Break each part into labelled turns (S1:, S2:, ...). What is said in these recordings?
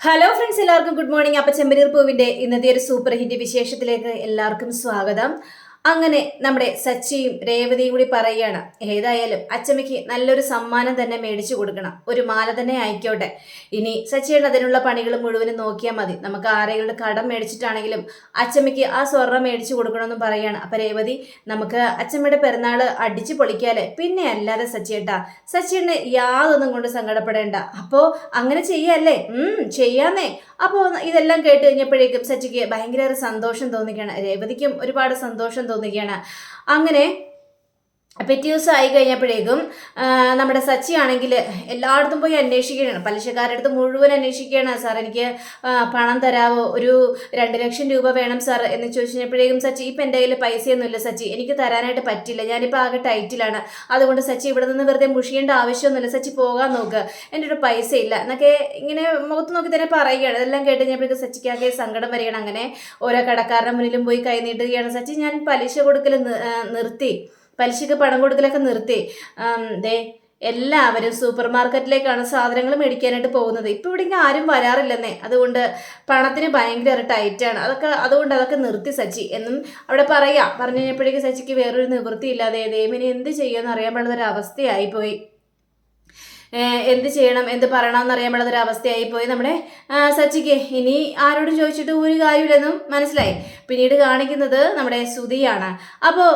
S1: Hello friends എല്ലാവർക്കും good morning അപ്പൊ ചെമ്പനീർ പൂവിന്റെ ഇന്നത്തെ ഒരു സൂപ്പർ ഹിറ്റ് വിശേഷത്തിലേക്ക് എല്ലാവർക്കും സ്വാഗതം. അങ്ങനെ നമ്മുടെ സച്ചിയും രേവതിയും കൂടി പറയുകയാണ് ഏതായാലും അച്ചമ്മയ്ക്ക് നല്ലൊരു സമ്മാനം തന്നെ മേടിച്ചു കൊടുക്കണം. ഒരു മാല തന്നെ ആയിക്കോട്ടെ. ഇനി സച്ചിയുടെ അതിനുള്ള പണികൾ മുഴുവനും നോക്കിയാൽ മതി. നമുക്ക് ആരെങ്കിലും കടം മേടിച്ചിട്ടാണെങ്കിലും അച്ചമ്മയ്ക്ക് ആ സ്വർണം മേടിച്ചു കൊടുക്കണമെന്ന് പറയുകയാണ് അപ്പം രേവതി നമുക്ക് അച്ചമ്മയുടെ പിറന്നാൾ അടിച്ചു പൊളിക്കാല്ലേ? പിന്നെ അല്ലാതെ സച്ചിയേട്ടാ സച്ചിയുടെ യാതൊന്നും കൊണ്ട് സങ്കടപ്പെടേണ്ട. അപ്പോൾ അങ്ങനെ ചെയ്യല്ലേ? ചെയ്യാന്നേ. അപ്പോൾ ഇതെല്ലാം കേട്ട് കഴിഞ്ഞപ്പോഴേക്കും സച്ചിക്ക് ഭയങ്കര സന്തോഷം തോന്നിക്കുകയാണ്. രേവതിക്കും ഒരുപാട് സന്തോഷം തോന്നുകയാണ്. അങ്ങനെ പിറ്റേ ദിവസം ആയി കഴിഞ്ഞപ്പോഴേക്കും നമ്മുടെ സച്ചി ആണെങ്കിൽ എല്ലായിടത്തും പോയി അന്വേഷിക്കുകയാണ്. പലിശക്കാരുടെ അടുത്ത് മുഴുവൻ അന്വേഷിക്കുകയാണ്. സാർ എനിക്ക് പണം തരാവോ? ഒരു രണ്ട് ലക്ഷം രൂപ വേണം സാർ എന്ന് ചോദിച്ചപ്പോഴേക്കും സച്ചി ഇപ്പം എന്റെ കയ്യിൽ പൈസയൊന്നുമില്ല സച്ചി. എനിക്ക് തരാനായിട്ട് പറ്റില്ല. ഞാനിപ്പോൾ ആകെ ടൈറ്റിലാണ്. അതുകൊണ്ട് സച്ചി ഇവിടെ നിന്ന് വെറുതെ മുഷിയേണ്ട ആവശ്യമൊന്നുമില്ല. സച്ചി പോകാൻ നോക്കുക എന്റെ ഒരു പൈസ ഇല്ല എന്നൊക്കെ ഇങ്ങനെ മുഖത്ത് നോക്കി തന്നെ പറയുകയാണ്. ഇതെല്ലാം കേട്ട് കഴിഞ്ഞപ്പോഴേക്കും സച്ചിക്കാകെ സങ്കടം വരികയാണ്. അങ്ങനെ ഓരോ കടക്കാരുടെ മുന്നിലും പോയി കൈ നീട്ടുകയാണ്. സച്ചി ഞാൻ പലിശ കൊടുക്കൽ നിർത്തി. പലിശക്ക് പണം കൊടുക്കലൊക്കെ നിർത്തി. ദേ എല്ലാവരും സൂപ്പർ മാർക്കറ്റിലേക്കാണ് സാധനങ്ങൾ മേടിക്കാനായിട്ട് പോകുന്നത്. ഇപ്പോൾ ഇവിടെ ഇങ്ങനെ ആരും വരാറില്ലെന്നേ. അതുകൊണ്ട് പണത്തിന് ഭയങ്കര ടൈറ്റാണ് അതൊക്കെ അതുകൊണ്ട് അതൊക്കെ നിർത്തി സച്ചി. എന്നും അവിടെ പറയാം. പറഞ്ഞു കഴിഞ്ഞപ്പോഴേക്കും സച്ചിക്ക് വേറൊരു നിവൃത്തിയില്ലാതെ ദേവിനെ എന്ത് ചെയ്യുമെന്ന് അറിയാൻ പാടുന്ന ഒരു എന്ത് ചെയ്യണം എന്ത് പറയണം എന്നറിയാൻ അവസ്ഥയായി പോയി നമ്മുടെ സച്ചിക്ക്. ഇനി ആരോടും ചോദിച്ചിട്ട് ഒരു കാര്യമില്ലെന്നും മനസ്സിലായി. പിന്നീട് കാണിക്കുന്നത് നമ്മുടെ സുതിയാണ് അപ്പോൾ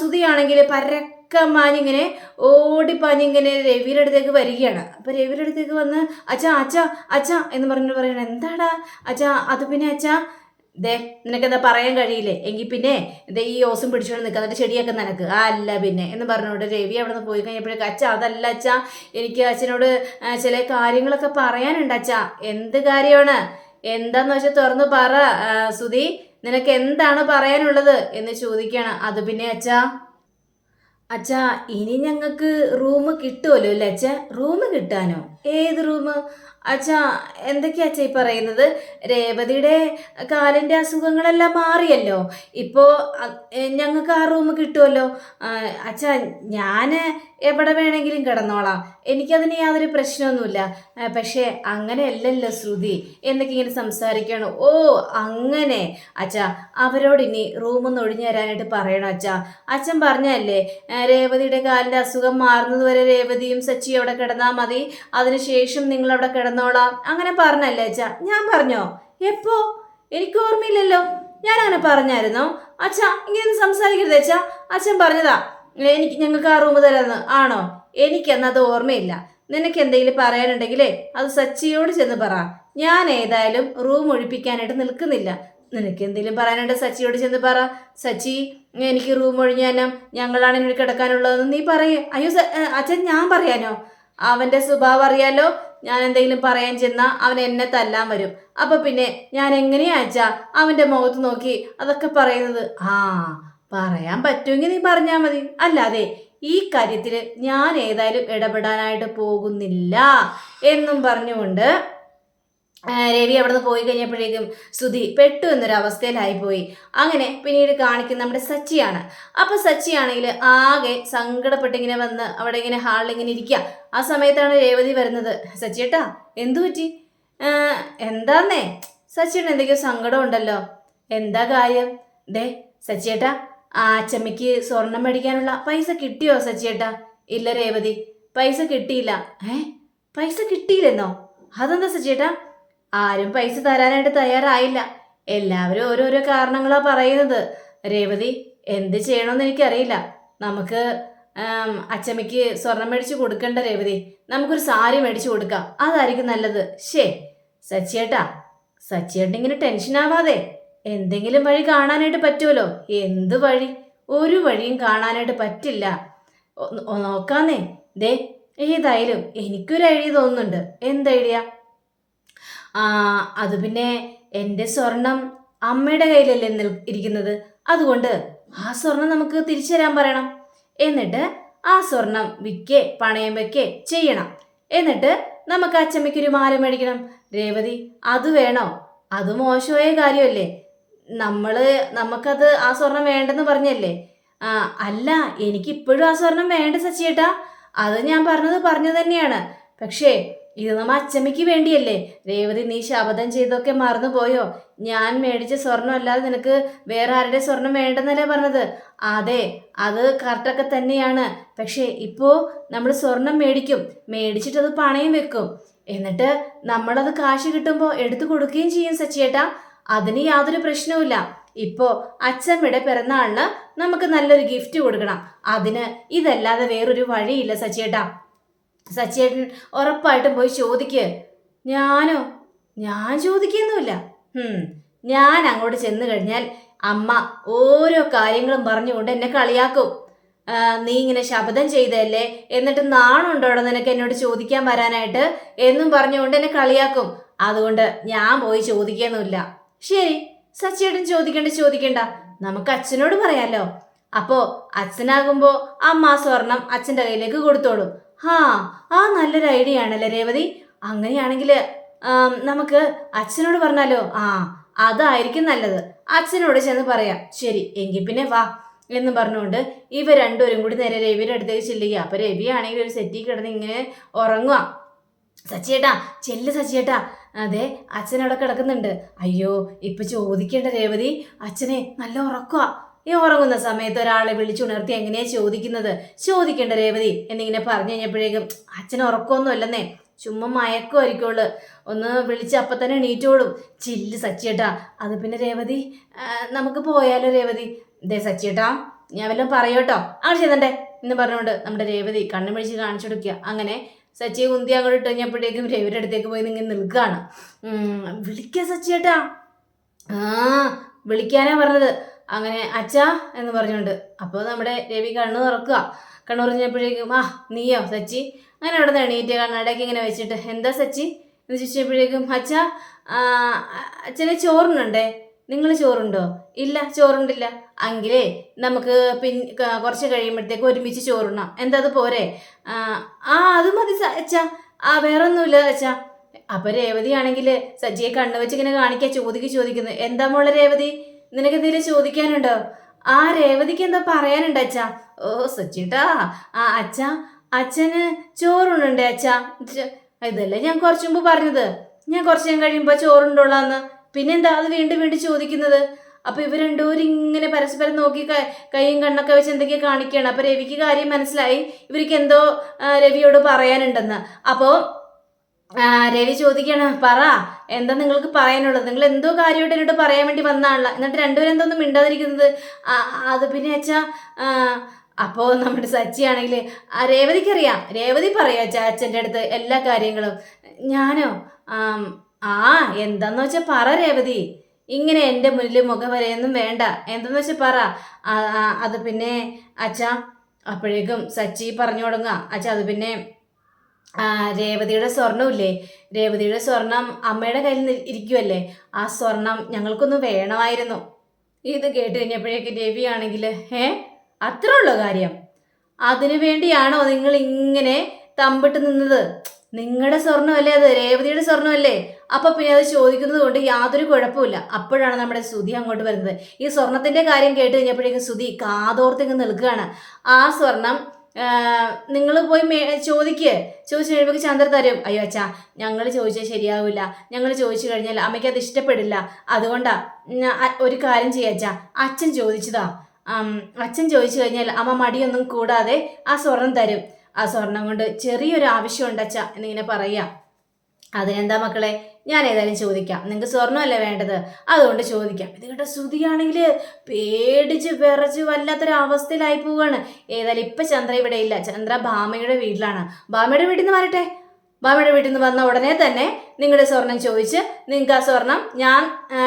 S1: സുധിയാണെങ്കിൽ ഓടി ഓടിപ്പാഞ്ഞിങ്ങനെ രവിയുടെ അടുത്തേക്ക് വരികയാണ്. അപ്പോൾ രവിയുടെ അടുത്തേക്ക് വന്ന് അച്ഛാ അച്ഛാ അച്ഛാ എന്ന് പറഞ്ഞിട്ട് പറയണം എന്താടാ? അച്ഛാ അത് പിന്നെ അച്ഛാ ദേ നിനക്കെന്താ പറയാൻ കഴിയില്ലേ? എങ്കിൽ പിന്നെ ദേ ഈ ഓസും പിടിച്ചോണ്ട് നിൽക്കുക എന്നിട്ട് ചെടിയൊക്കെ നനക്ക്. ആ അല്ല പിന്നെ എന്ന് പറഞ്ഞുകൊണ്ട് രവി അവിടെ നിന്ന് പോയി കഴിഞ്ഞപ്പോഴേക്ക് അച്ഛ അതല്ല അച്ഛ എനിക്ക് അച്ഛനോട് ചില കാര്യങ്ങളൊക്കെ പറയാനുണ്ട് അച്ഛ. എന്ത് കാര്യമാണ്? എന്താന്ന് വെച്ചാൽ തുറന്ന് പറ സുധി. നിനക്ക് എന്താണ് പറയാനുള്ളത്? എന്ന് ചോദിക്കുകയാണ് അത് പിന്നെ അച്ഛാ അച്ഛാ ഇനി ഞങ്ങൾക്ക് റൂം കിട്ടുമല്ലോ അല്ലേ അച്ഛ? റൂം കിട്ടാനോ? ഏത് റൂം അച്ഛാ എന്തൊക്കെയാ അച്ഛാ ഈ പറയുന്നത്? രേവതിയുടെ കാലിന്റെ അസുഖങ്ങളെല്ലാം മാറിയല്ലോ. ഇപ്പോൾ ഞങ്ങൾക്ക് ആ റൂം കിട്ടുമല്ലോ അച്ഛാ ഞാൻ എവിടെ വേണമെങ്കിലും കിടന്നോളാം. എനിക്കതിന് യാതൊരു പ്രശ്നമൊന്നുമില്ല. പക്ഷേ അങ്ങനെയല്ലല്ലോ ശ്രുതി. എന്നൊക്കെ ഇങ്ങനെ സംസാരിക്കണം ഓ അങ്ങനെ. അച്ഛാ അവരോട് ഇനി റൂമൊന്ന് ഒഴിഞ്ഞു തരാനായിട്ട് പറയണം അച്ഛാ. അച്ഛൻ പറഞ്ഞല്ലേ രേവതിയുടെ കാലിന്റെ അസുഖം മാറുന്നത് വരെ രേവതിയും സച്ചിയും അവിടെ കിടന്നാൽ മതി. അതിനുശേഷം നിങ്ങൾ അവിടെ കിടന്നോളാം അങ്ങനെ പറഞ്ഞല്ലേ അച്ഛാ? ഞാൻ പറഞ്ഞോ? എപ്പോ? എനിക്ക് ഓർമ്മയില്ലല്ലോ. ഞാൻ അങ്ങനെ പറഞ്ഞായിരുന്നു. അച്ഛ ഇങ്ങനെ സംസാരിക്കരുത് അച്ഛാ. അച്ഛൻ പറഞ്ഞതാ എനിക്ക് ഞങ്ങൾക്ക് ആ റൂം തരാന്ന്. ആണോ? എനിക്കെന്നത് ഓർമ്മയില്ല. നിനക്ക് എന്തെങ്കിലും പറയാനുണ്ടെങ്കിലേ അത് സച്ചിയോട് ചെന്ന് പറ. ഞാൻ ഏതായാലും റൂം ഒഴിപ്പിക്കാനായിട്ട് നിൽക്കുന്നില്ല. നിനക്ക് എന്തെങ്കിലും പറയാനുണ്ട് സച്ചിയോട് ചെന്ന് പറ? സച്ചി എനിക്ക് റൂം ഒഴിഞ്ഞാനും ഞങ്ങളാണ് ഇവിടെ കിടക്കാനുള്ളതെന്ന് നീ പറയേ. അയ്യോ അച്ഛൻ ഞാൻ പറയാനോ? അവന്റെ സ്വഭാവം അറിയാലോ? ഞാൻ എന്തെങ്കിലും പറയാൻ ചെന്നാൽ അവൻ എന്നെ തല്ലാൻ വരും. അപ്പൊ പിന്നെ ഞാൻ എങ്ങനെയാ അച്ഛാ അവന്റെ മുഖത്ത് നോക്കി അതൊക്കെ പറയുന്നത്. ആ പറയാൻ പറ്റുമെങ്കിൽ നീ പറഞ്ഞാ മതി. അല്ലാതെ ഈ കാര്യത്തിൽ ഞാൻ ഏതായാലും ഇടപെടാനായിട്ട് പോകുന്നില്ല എന്നും പറഞ്ഞുകൊണ്ട് രവി അവിടെ നിന്ന് പോയി കഴിഞ്ഞപ്പോഴേക്കും ശ്രുതി പെട്ടു എന്നൊരു അവസ്ഥയിലായി പോയി. അങ്ങനെ പിന്നീട് കാണിക്കുന്ന നമ്മുടെ സച്ചിയാണ്. അപ്പൊ സച്ചിയാണെങ്കിൽ ആകെ സങ്കടപ്പെട്ടിങ്ങനെ വന്ന് അവിടെ ഇങ്ങനെ ഹാളിൽ ഇങ്ങനെ ഇരിക്കുക. ആ സമയത്താണ് രേവതി വരുന്നത്. സച്ചിയേട്ടാ എന്തു പറ്റി? എന്താന്നേ? സച്ചിയുടെ എന്തൊക്കെയോ സങ്കടം ഉണ്ടല്ലോ? എന്താ കാര്യം? ദേ സച്ചിയേട്ടാ ആ അച്ചമ്മയ്ക്ക് സ്വർണം മേടിക്കാനുള്ള പൈസ കിട്ടിയോ സച്ചിയേട്ടാ ഇല്ല രേവതി പൈസ കിട്ടിയില്ല. ഏ പൈസ കിട്ടിയില്ലെന്നോ? അതെന്താ സച്ചിയേട്ടാ ആരും പൈസ തരാനായിട്ട് തയ്യാറായില്ല. എല്ലാവരും ഓരോരോ കാരണങ്ങളാ പറയുന്നത്. രേവതി എന്ത് ചെയ്യണമെന്ന് എനിക്കറിയില്ല. നമുക്ക് അച്ഛമ്മയ്ക്ക് സ്വർണം മേടിച്ച് കൊടുക്കണ്ട രേവതി. നമുക്കൊരു സാരി മേടിച്ച് കൊടുക്കാം. അതായിരിക്കും നല്ലത്. ശേ സച്ചിയേട്ടാ സച്ചിയേട്ടൻ ഇങ്ങനെ ടെൻഷൻ ആവാതെ എന്തെങ്കിലും വഴി കാണാനായിട്ട് പറ്റുമല്ലോ? എന്ത് വഴി? ഒരു വഴിയും കാണാനായിട്ട് പറ്റില്ല. നോക്കാന്നേ. ദേ ഏതായാലും എനിക്കൊരു ഐഡിയ തോന്നുന്നുണ്ട്. എന്ത് ഐഡിയ? അത് പിന്നെ എന്റെ സ്വർണം അമ്മയുടെ കയ്യിലല്ലേ നിൽ ഇരിക്കുന്നത്. അതുകൊണ്ട് ആ സ്വർണം നമുക്ക് തിരിച്ചു തരാൻ പറയണം. എന്നിട്ട് ആ സ്വർണം വിൽക്കേ പണയം വെക്കേ ചെയ്യണം. എന്നിട്ട് നമുക്ക് അച്ചമ്മയ്ക്കൊരു മാല മേടിക്കണം. രേവതി അത് വേണോ? അത് മോശമായ കാര്യമല്ലേ? നമ്മൾ നമുക്കത് ആ സ്വർണം വേണ്ടെന്ന് പറഞ്ഞല്ലേ? ആ അല്ല എനിക്കിപ്പോഴും ആ സ്വർണം വേണ്ട സച്ചിയേട്ടാ. അത് ഞാൻ പറഞ്ഞത് പറഞ്ഞു തന്നെയാണ്. പക്ഷേ ഇത് നമ്മ അച്ചമ്മയ്ക്ക് വേണ്ടിയല്ലേ? രേവതി നീ ശപഥം ചെയ്തൊക്കെ മറന്നുപോയോ? ഞാൻ മേടിച്ച സ്വർണം അല്ലാതെ നിനക്ക് വേറെ ആരുടെ സ്വർണം വേണ്ടെന്നല്ലേ പറഞ്ഞത്? അതെ അത് കറക്റ്റൊക്കെ തന്നെയാണ്. പക്ഷേ ഇപ്പോൾ നമ്മൾ സ്വർണം മേടിക്കും. മേടിച്ചിട്ട് അത് പണയം വെക്കും. എന്നിട്ട് നമ്മളത് കാശ് കിട്ടുമ്പോൾ എടുത്തു കൊടുക്കുകയും ചെയ്യും സച്ചിയേട്ടാ. അതിന് യാതൊരു പ്രശ്നവുമില്ല. ഇപ്പോ അച്ചമ്മയുടെ പിറന്നാളിന് നമുക്ക് നല്ലൊരു ഗിഫ്റ്റ് കൊടുക്കണം. അതിന് ഇതല്ലാതെ വേറൊരു വഴിയില്ല സച്ചിയേട്ടാ. സച്ചിയേട്ടൻ ഉറപ്പായിട്ടും പോയി ചോദിക്ക്. ഞാനോ? ഞാൻ ചോദിക്കൊന്നുമില്ല. ഞാൻ അങ്ങോട്ട് ചെന്ന് കഴിഞ്ഞാൽ അമ്മ ഓരോ കാര്യങ്ങളും പറഞ്ഞുകൊണ്ട് എന്നെ കളിയാക്കും. നീ ഇങ്ങനെ ശബ്ദം ചെയ്തല്ലേ എന്നിട്ട് നാണുണ്ടോടെ നിനക്ക് എന്നോട് ചോദിക്കാൻ വരാനായിട്ട്? എന്നും പറഞ്ഞുകൊണ്ട് എന്നെ കളിയാക്കും. അതുകൊണ്ട് ഞാൻ പോയി ചോദിക്കൊന്നുമില്ല. ശരി സച്ചിയേട്ടൻ ചോദിക്കണ്ട ചോദിക്കണ്ട. നമുക്ക് അച്ഛനോട് പറയാലോ. അപ്പോ അച്ഛനാകുമ്പോ അമ്മ സ്വർണം അച്ഛന്റെ കയ്യിലേക്ക് കൊടുത്തോളും. ഹാ ആ നല്ലൊരു ഐഡിയ ആണല്ലേ രേവതി? അങ്ങനെയാണെങ്കിൽ നമുക്ക് അച്ഛനോട് പറഞ്ഞാലോ? ആ അതായിരിക്കും നല്ലത്. അച്ഛനോട് ചെന്ന് പറയാം. ശരി എങ്കിൽ പിന്നെ വാ എന്ന് പറഞ്ഞുകൊണ്ട് ഇവ രണ്ടുപേരും കൂടി നേരെ രവിയുടെ അടുത്തേക്ക് ചെല്ലുക അപ്പൊ രവി ആണെങ്കിൽ ഒരു സെറ്റിൽ കിടന്ന് ഇങ്ങനെ ഉറങ്ങുക സച്ചിയേട്ടാ ചെല്ല് സച്ചിയേട്ടാ. അതെ അച്ഛൻ അവിടെ കിടക്കുന്നുണ്ട്. അയ്യോ ഇപ്പൊ ചോദിക്കേണ്ട രേവതി. അച്ഛനെ നല്ല ഉറക്കുക ഈ ഉറങ്ങുന്ന സമയത്ത് ഒരാളെ വിളിച്ചുണർത്തി എങ്ങനെയാ ചോദിക്കുന്നത്? ചോദിക്കേണ്ട രേവതി എന്നിങ്ങനെ പറഞ്ഞു കഴിഞ്ഞപ്പോഴേക്കും അച്ഛൻ ഉറക്കമൊന്നും അല്ലെന്നേ ചുമ്മാ മയക്കുമായിരിക്കുള്ളു ഒന്ന് വിളിച്ച് അപ്പം തന്നെ എണീറ്റോളും. ചില്ല് സച്ചിയേട്ടാ. അത് പിന്നെ രേവതി നമുക്ക് പോയാലോ രേവതി? ദേ സച്ചിയേട്ടാ ഞാൻ വല്ലതും പറയോട്ടോ. അങ്ങനെ ചെയ്തണ്ടേ എന്ന് പറഞ്ഞുകൊണ്ട് നമ്മുടെ രേവതി കണ്ണു മിഴിച്ച് കാണിച്ചു കൊടുക്കുക. അങ്ങനെ സച്ചിയെ കുന്തി അങ്ങോട്ട് ഇട്ട് കഴിഞ്ഞപ്പോഴേക്കും രേവരുടെ അടുത്തേക്ക് പോയി നിങ്ങൾ നിൽക്കുകയാണ്. വിളിക്കുക സച്ചിയേട്ടാ. ആ വിളിക്കാനാ പറഞ്ഞത്. അങ്ങനെ അച്ഛാ എന്ന് പറഞ്ഞുകൊണ്ട് അപ്പോൾ നമ്മുടെ രവി കണ്ണു തുറക്കുക. കണ്ണു തുറഞ്ഞപ്പോഴേക്കും ആ നീയോ സച്ചി? അങ്ങനെ അവിടെ നിന്ന് എണീറ്റ് കണ്ണടയ്ക്ക് ഇങ്ങനെ വെച്ചിട്ട് എന്താ സച്ചി? എന്ന് ചോദിച്ചപ്പോഴേക്കും അച്ഛാ അച്ഛനെ ചോറുണ്ടേ നിങ്ങൾ ചോറുണ്ടോ? ഇല്ല ചോറുണ്ടില്ല. എങ്കിലേ നമുക്ക് പിൻ കുറച്ച് കഴിയുമ്പോഴത്തേക്ക് ഒരുമിച്ച് ചോറുണ്ണാം. എന്താ അത് പോരെ? ആ ആ, അത് മതി അച്ഛാ. ആ വേറെ ഒന്നുമില്ല അച്ഛാ. അപ്പൊ രേവതി ആണെങ്കിൽ സജ്ജിയെ കണ്ണു വെച്ച് ഇങ്ങനെ കാണിക്കാൻ ചോദിക്ക് ചോദിക്കുന്നത് എന്താ മോളെ രേവതി? നിനക്ക് എന്തെങ്കിലും ചോദിക്കാനുണ്ടോ? ആ രേവതിക്ക് എന്താ പറയാനുണ്ട് അച്ഛാ. ഓ സച്ചിട്ടാ. ആ അച്ഛ അച്ഛന് ചോറുണ്ടേ അച്ഛാ? ഇതല്ലേ ഞാൻ കുറച്ചു മുമ്പ് പറഞ്ഞത്. ഞാൻ കുറച്ച് ഞാൻ കഴിയുമ്പോ ചോറുണ്ടോളാന്ന് പിന്നെന്താ അത് വീണ്ടും വീണ്ടും ചോദിക്കുന്നത്? അപ്പൊ ഇവർ രണ്ടുപേരും ഇങ്ങനെ പരസ്പരം നോക്കി കൈയും കണ്ണൊക്കെ വെച്ച് എന്തൊക്കെയോ കാണിക്കുകയാണ്. അപ്പൊ രവിക്ക് കാര്യം മനസ്സിലായി. ഇവർക്ക് എന്തോ രവിയോട് പറയാനുണ്ടെന്ന്. അപ്പോ ആ, രവി ചോദിക്കാണ് പറ എന്താ നിങ്ങൾക്ക് പറയാനുള്ളത്? നിങ്ങൾ എന്തോ കാര്യമായിട്ട് എന്നോട് പറയാൻ വേണ്ടി വന്നാണല്ലോ എന്നിട്ട് രണ്ടുപേരും എന്തോന്നും മിണ്ടാതിരിക്കുന്നത്? അത് പിന്നെ അച്ഛാ ആ, അപ്പോ നമ്മുടെ സച്ചിയാണെങ്കിൽ രേവതിക്കറിയാം രേവതി പറയാ അച്ഛാ അച്ഛന്റെ അടുത്ത് എല്ലാ കാര്യങ്ങളും. ഞാനോ ആ എന്താന്ന് വെച്ചാൽ പറ രേവതി. ഇങ്ങനെ എന്റെ മുന്നിൽ മുഖം വരെയൊന്നും വേണ്ട. എന്താന്ന് വെച്ചാൽ പറ. ആ, ആ, അത് പിന്നെ അച്ഛാ അപ്പോഴേക്കും സച്ചി പറഞ്ഞു തുടങ്ങുക. അച്ഛാ അത് പിന്നെ ആ, രേവതിയുടെ സ്വർണമില്ലേ രേവതിയുടെ സ്വർണം അമ്മയുടെ കയ്യിൽ ഇരിക്കുമല്ലേ ആ സ്വർണം ഞങ്ങൾക്കൊന്ന് വേണമായിരുന്നു. ഇത് കേട്ട് കഴിഞ്ഞപ്പോഴേക്ക് രവി ഏ അത്ര ഉള്ള കാര്യം? അതിനു വേണ്ടിയാണോ നിങ്ങൾ ഇങ്ങനെ തമ്പിട്ട് നിന്നത്? നിങ്ങളുടെ സ്വർണമല്ലേ അത്? രേവതിയുടെ സ്വർണമല്ലേ അപ്പൊ പിന്നെ അത് ചോദിക്കുന്നത് കൊണ്ട് യാതൊരു കുഴപ്പമില്ല അപ്പോഴാണ് നമ്മുടെ സുധി അങ്ങോട്ട് വരുന്നത്. ഈ സ്വർണത്തിന്റെ കാര്യം കേട്ട് കഴിഞ്ഞപ്പോഴേക്കും സുധി കാതോർത്തിങ്ങ് നിൽക്കുകയാണ്. ആ സ്വർണം നിങ്ങൾ പോയി മേ ചോദിക്കുക ചോദിച്ചു കഴിയുമ്പോൾ ചന്ദ്ര തരും. അയ്യോ അച്ഛാ ഞങ്ങൾ ചോദിച്ചാൽ ശരിയാവില്ല ഞങ്ങൾ ചോദിച്ചു കഴിഞ്ഞാൽ അമ്മയ്ക്ക് അത് ഇഷ്ടപ്പെടില്ല. അതുകൊണ്ടാ ഒരു കാര്യം ചെയ്യാച്ചാ അച്ഛൻ ചോദിച്ചതാ. അച്ഛൻ ചോദിച്ചു കഴിഞ്ഞാൽ അമ്മ മടിയൊന്നും കൂടാതെ ആ സ്വർണം തരും. ആ സ്വർണം കൊണ്ട് ചെറിയൊരു ആവശ്യമുണ്ട് അച്ഛ എന്നിങ്ങനെ പറയാ. അതിനെന്താ മക്കളെ? ഞാൻ ഏതായാലും ചോദിക്കാം. നിങ്ങൾക്ക് സ്വർണമല്ലേ വേണ്ടത്? അതുകൊണ്ട് ചോദിക്കാം. ഇത് കേട്ട ശ്രുതിയാണെങ്കിൽ പേടിച്ച് വിറച്ച് വല്ലാത്തൊരു അവസ്ഥയിലായി പോവുകയാണ് ഏതായാലും ഇപ്പം ചന്ദ്ര ഇവിടെ ഇല്ല. ചന്ദ്ര ഭാമയുടെ വീട്ടിലാണ്. ഭാമയുടെ വീട്ടിൽ നിന്ന് വരട്ടെ ഭാമയുടെ വീട്ടിൽ നിന്ന് വന്ന ഉടനെ തന്നെ നിങ്ങളുടെ സ്വർണം ചോദിച്ച് നിങ്ങൾക്ക് ആ സ്വർണം ഞാൻ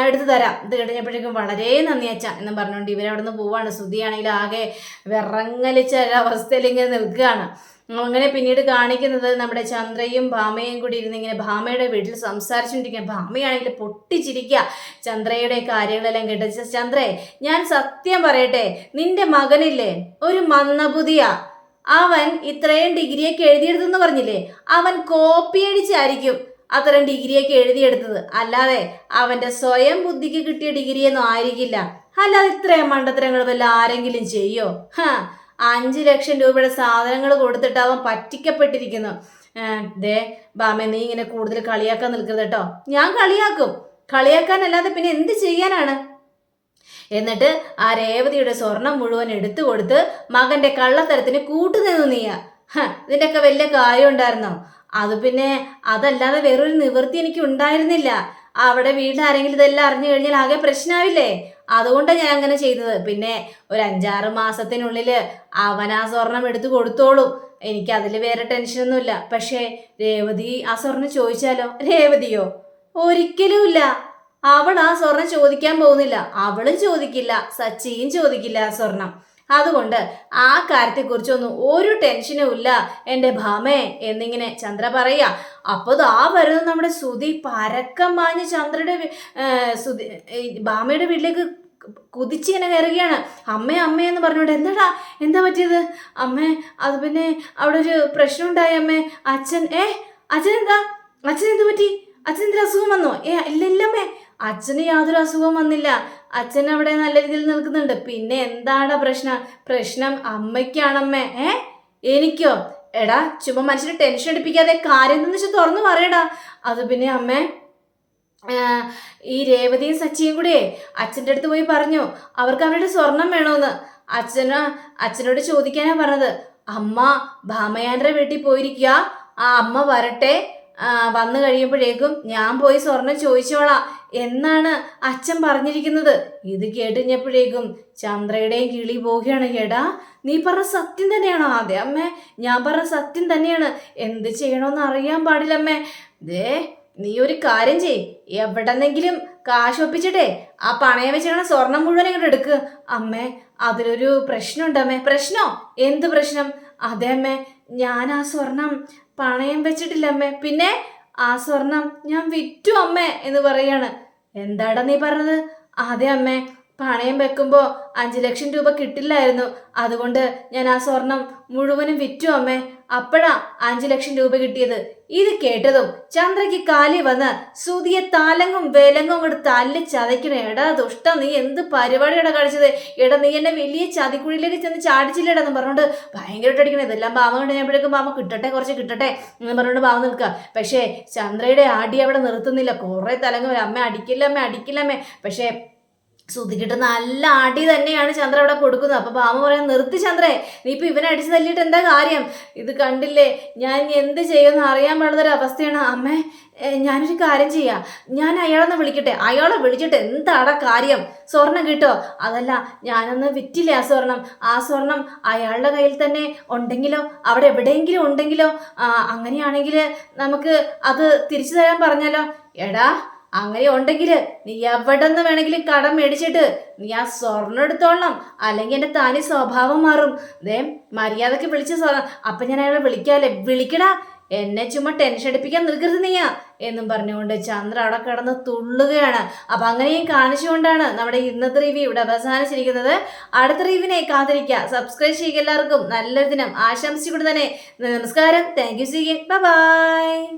S1: എടുത്തു തരാം. ഇത് കഴിഞ്ഞപ്പോഴേക്കും വളരെ നന്ദി അച്ഛ എന്ന് പറഞ്ഞുകൊണ്ട് ഇവരവിടെ നിന്ന് പോവാണ്. ശ്രുതിയാണെങ്കിൽ ആകെ വിറങ്ങലിച്ച ഒരവസ്ഥയിൽ ഇങ്ങനെ നിൽക്കുകയാണ്. അങ്ങനെ പിന്നീട് കാണിക്കുന്നത് നമ്മുടെ ചന്ദ്രയും ഭാമയും കൂടി ഇരുന്ന് ഇങ്ങനെ ഭാമയുടെ വീട്ടിൽ സംസാരിച്ചുകൊണ്ടിരിക്കുക ഭാമയാണെങ്കിൽ പൊട്ടിച്ചിരിക്കുക. ചന്ദ്രയുടെ കാര്യങ്ങളെല്ലാം കേട്ട "ച- ചന്ദ്രേ ഞാൻ സത്യം പറയട്ടെ നിന്റെ മകനില്ലേ? ഒരു മന്ദബുദ്ധിയാ. അവൻ ഇത്രയും ഡിഗ്രിയൊക്കെ എഴുതിയെടുത്തെന്ന് പറഞ്ഞില്ലേ? അവൻ കോപ്പി അടിച്ചായിരിക്കും അത്തരം ഡിഗ്രിയൊക്കെ എഴുതിയെടുത്തത്. അല്ലാതെ അവന്റെ സ്വയം ബുദ്ധിക്ക് കിട്ടിയ ഡിഗ്രിയൊന്നും ആയിരിക്കില്ല. അല്ലാതെ ഇത്രയും മണ്ടത്തരങ്ങൾ വല്ല ആരെങ്കിലും ചെയ്യോ? ഹാ അഞ്ച് ലക്ഷം രൂപയുടെ സാധനങ്ങൾ കൊടുത്തിട്ട് അവൻ പറ്റിക്കപ്പെട്ടിരിക്കുന്നു. ദേ ബാമ നീ ഇങ്ങനെ കൂടുതൽ കളിയാക്കാൻ നിൽക്കരുത് കേട്ടോ. ഞാൻ കളിയാക്കും. കളിയാക്കാനല്ലാതെ പിന്നെ എന്ത് ചെയ്യാനാണ്? എന്നിട്ട് ആ രേവതിയുടെ സ്വർണം മുഴുവൻ എടുത്തു കൊടുത്ത് മകന്റെ കള്ളത്തരത്തിന് കൂട്ടുനിന്നു നീയ ഹ, ഇതിന്റെയൊക്കെ വലിയ കാര്യം ഉണ്ടായിരുന്നോ? അത് പിന്നെ അതല്ലാതെ വേറൊരു നിവൃത്തി എനിക്ക് ഉണ്ടായിരുന്നില്ല അവിടെ വീട്ടിൽ ആരെങ്കിലും ഇതെല്ലാം അറിഞ്ഞു കഴിഞ്ഞാൽ ആകെ പ്രശ്നമാവില്ലേ അതുകൊണ്ടാണ് ഞാൻ അങ്ങനെ ചെയ്തത്. പിന്നെ ഒരു അഞ്ചാറ് മാസത്തിനുള്ളിൽ അവൻ ആ സ്വർണം എടുത്തു കൊടുത്തോളും. എനിക്ക് അതിൽ വേറെ ടെൻഷനൊന്നുമില്ല പക്ഷേ രേവതി ആ സ്വർണം ചോദിച്ചാലോ? രേവതിയോ? ഒരിക്കലുമില്ല അവൾ ആ സ്വർണം ചോദിക്കാൻ പോകുന്നില്ല. അവളും ചോദിക്കില്ല. സച്ചിയും ചോദിക്കില്ല ആ സ്വർണം അതുകൊണ്ട് ആ കാര്യത്തെക്കുറിച്ചൊന്നും ഒരു ടെൻഷനും ഇല്ല. എന്റെ ഭാമേ എന്നിങ്ങനെ ചന്ദ്ര പറയാ അപ്പോൾ ആ വരുന്നത് നമ്മുടെ സുതി പരക്കം മാഞ്ഞ് ചന്ദ്രയുടെ ഈ ഭാമയുടെ വീട്ടിലേക്ക് കുതിച്ചിങ്ങനെ കയറുകയാണ്. അമ്മേ അമ്മേ എന്ന് പറഞ്ഞോണ്ട് എന്താടാ എന്താ പറ്റിയത്? അമ്മേ അത് പിന്നെ അവിടെ ഒരു പ്രശ്നം ഉണ്ടായി അമ്മേ. അച്ഛൻ ഏ അച്ഛൻ എന്താ അച്ഛൻ എന്ത് പറ്റി? അച്ഛൻ എന്തൊരു അസുഖം വന്നോ? ഏ ഇല്ല ഇല്ലമ്മേ അച്ഛന് യാതൊരു അസുഖവും വന്നില്ല. അച്ഛൻ അവിടെ നല്ല രീതിയിൽ നിൽക്കുന്നുണ്ട്. പിന്നെ എന്താണ് പ്രശ്നം? പ്രശ്നം അമ്മയ്ക്കാണമ്മേ. ഏ? എനിക്കോ? എടാ ചുമ്മാ മനുഷ്യനെ ടെൻഷൻ അടിപ്പിക്കാതെ കാര്യം എന്താണെന്ന് വെച്ചാൽ തുറന്നു പറയടാ. അത് പിന്നെ അമ്മേ ഈ രേവതിയും സച്ചിയും കൂടെ അച്ഛന്റെ അടുത്ത് പോയി പറഞ്ഞു. അവർക്ക് അവരുടെ സ്വർണം വേണമെന്ന് അച്ഛന് അച്ഛനോട് ചോദിക്കാനാണ് പറഞ്ഞത്. അമ്മ ഭാമയാന്റെ വീട്ടിൽ പോയിരിക്കുക ആ അമ്മ വരട്ടെ. വന്നു കഴിയുമ്പോഴേക്കും ഞാൻ പോയി സ്വർണം ചോദിച്ചോളാം എന്നാണ് അച്ഛൻ പറഞ്ഞിരിക്കുന്നത്. ഇത് കേട്ടുകഴിഞ്ഞപ്പോഴേക്കും ചന്ദ്രയുടെയും കിളി പോവുകയാണ്. കേടാ നീ പറഞ്ഞ സത്യം തന്നെയാണോ? അതെ അമ്മേ ഞാൻ പറഞ്ഞ സത്യം തന്നെയാണ്. എന്ത് ചെയ്യണമെന്ന് അറിയാൻ പാടില്ലമ്മേ ദേ നീ ഒരു കാര്യം ചെയ് എവിടെന്നെങ്കിലും കാശ് ഒപ്പിച്ചിട്ടേ ആ പണയം വെച്ചിട്ട് സ്വർണം മുഴുവൻ ഇങ്ങോട്ട് എടുക്ക്. അമ്മേ അതിലൊരു പ്രശ്നമുണ്ട് അമ്മേ. പ്രശ്നോ? എന്ത് പ്രശ്നം? അതെ അമ്മേ ഞാൻ ആ സ്വർണം പണയം വെച്ചിട്ടില്ല അമ്മേ പിന്നെ ആ സ്വർണം ഞാൻ വിറ്റു അമ്മേ എന്ന് പറയാണ്. എന്താടാ നീ പറഞ്ഞത്? അതെ അമ്മേ. പണയം വെക്കുമ്പോൾ അഞ്ച് ലക്ഷം രൂപ കിട്ടില്ലായിരുന്നു. അതുകൊണ്ട് ഞാൻ ആ സ്വർണം മുഴുവനും വിറ്റു അമ്മേ. അപ്പോഴാ അഞ്ച് ലക്ഷം രൂപ കിട്ടിയത്. ഇത് കേട്ടതും ചന്ദ്രയ്ക്ക് കാലി വന്ന് സുതിയെ താലങ്ങും വേലങ്ങും കൂടെ തല്ലി ചതയ്ക്കണേ. എടാ ദുഷ്ട നീ എന്ത് പരിപാടിയാണ് കാണിച്ചത്? എടാ നീ എന്നെ വലിയ ചതിക്കുഴിയിലേക്ക് ചെന്ന് ചാടിച്ചില്ലേടാ എന്ന് പറഞ്ഞുകൊണ്ട് ഭയങ്കരമായിട്ട് അടിക്കണേ. ഇതെല്ലാം പാവ കണ്ടുകഴിഞ്ഞപ്പോഴേക്കും ബാമ കിട്ടട്ടെ കുറച്ച് കിട്ടട്ടെ എന്ന് പറഞ്ഞുകൊണ്ട് പാവ നിൽക്കുക. പക്ഷേ ചന്ദ്രയുടെ ആടി അവിടെ നിർത്തുന്നില്ല. കുറേ തലങ്ങും അമ്മ അടിക്കില്ല അമ്മ അടിക്കില്ല അമ്മ. പക്ഷേ സുധിക്കിട്ട് നല്ല അടി തന്നെയാണ് ചന്ദ്ര അവിടെ കൊടുക്കുന്നത്. അപ്പൊ ഭാമ പറയാൻ നിർത്തി ചന്ദ്രേ. നീ ഇപ്പൊ ഇവനെ അടിച്ചു തല്ലിയിട്ട് എന്താ കാര്യം? ഇത് കണ്ടില്ലേ? ഞാൻ എന്ത് ചെയ്യുമെന്ന് അറിയാൻ പാടുന്നൊരു അവസ്ഥയാണ്. അമ്മേ ഞാനൊരു കാര്യം ചെയ്യാം. ഞാൻ അയാളൊന്ന് വിളിക്കട്ടെ. അയാളെ വിളിച്ചിട്ട് എന്താടാ കാര്യം? സ്വർണം കിട്ടോ? അതല്ല ഞാനൊന്ന് വിറ്റില്ലേ ആ സ്വർണം ആ സ്വർണം അയാളുടെ കയ്യിൽ തന്നെ ഉണ്ടെങ്കിലോ? അവിടെ എവിടെയെങ്കിലും ഉണ്ടെങ്കിലോ? അങ്ങനെയാണെങ്കിൽ നമുക്ക് അത് തിരിച്ചു തരാൻ പറഞ്ഞാലോ? എടാ അങ്ങനെ ഉണ്ടെങ്കിൽ നീ എവിടെ നിന്ന് വേണമെങ്കിലും കടം മേടിച്ചിട്ട് നീ ആ സ്വർണം എടുത്തോളണം. അല്ലെങ്കിൽ എന്റെ തനി സ്വഭാവം മാറും. ദേ മര്യാദയ്ക്ക് വിളിച്ച സ്വർണം അപ്പം ഞാൻ അയാളെ വിളിക്കാല്ലേ? വിളിക്കടാ. എന്നെ ചുമ്മാ ടെൻഷൻ അടിപ്പിക്കാൻ നിൽക്കരുത് നീയാ. എന്നും പറഞ്ഞുകൊണ്ട് ചന്ദ്ര അവിടെ കിടന്ന് തുള്ളുകയാണ്. അപ്പൊ അങ്ങനെയും കാണിച്ചുകൊണ്ടാണ് നമ്മുടെ ഇന്നത്തെ റിവ്യൂ ഇവിടെ അവസാനിച്ചിരിക്കുന്നത്. അടുത്ത റിവ്യൂവിനെ കാത്തിരിക്കുക. സബ്സ്ക്രൈബ് ചെയ്യുക എല്ലാവർക്കും. നല്ലൊരു ദിനം. ആശംസിച്ചുകൊണ്ട് തന്നെ. നമസ്കാരം. Thank you C by